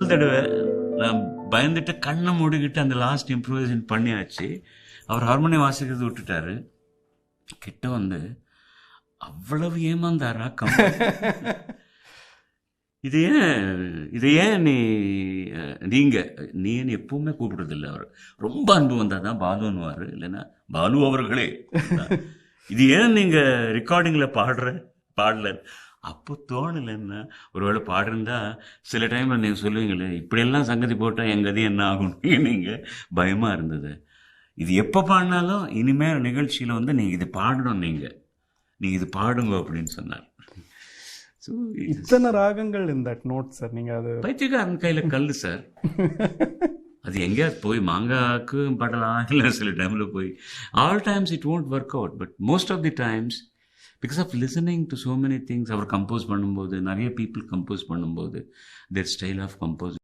முதல் தடவை நான் பயந்துட்டு கண்ணை மூடிக்கிட்டு அந்த லாஸ்ட் இம்ப்ரூவைசேஷன் பண்ணியாச்சு. அவர் ஹார்மோனியம் வாசிக்கிறது விட்டுட்டாரு. கிட்ட வந்து அவ்வளவு ஏமாந்தாரா கம் இது ஏன் இது ஏன் நீ நீங்கள் நீங்க நீன்னு எப்பவுமே கூப்பிடுறதில்ல அவர்? ரொம்ப அன்பு வந்தால் தான் பாலுன்னுவார் இல்லைன்னா பாலு அவர்களே. இது ஏன் நீங்க ரெக்கார்டிங்ல பாடுற பாடல? அப்போ தோணலைன்னா ஒருவேளை பாடிருந்தா சில டைம்ல நீங்க சொல்லுவீங்களே இப்படியெல்லாம் சங்கதி போட்டா என் கதி என்ன ஆகும்? நீங்க பயமா இருந்தது. இது எப்போ பாடினாலும் இனிமேல் நிகழ்ச்சியில வந்து நீங்க இது பாடணும் நீங்க. நீங்க இது பாடுங்க அப்படின்னு சொன்னார். இத்தனை ராகங்கள் இன் தட் நோட் சார் நீங்க அது பைத்தியக்காரன் கையில கல்லு சார் அது எங்கேயாவது போய் மாங்காக்கு படலாம் இல்லை சில டைம்ல போய் all times it won't work out but most of the times because of listening to so many things our compose பண்ணும்போது நிறைய பீப்புள் கம்போஸ் பண்ணும்போது their ஸ்டைல் ஆஃப் கம்போஸ்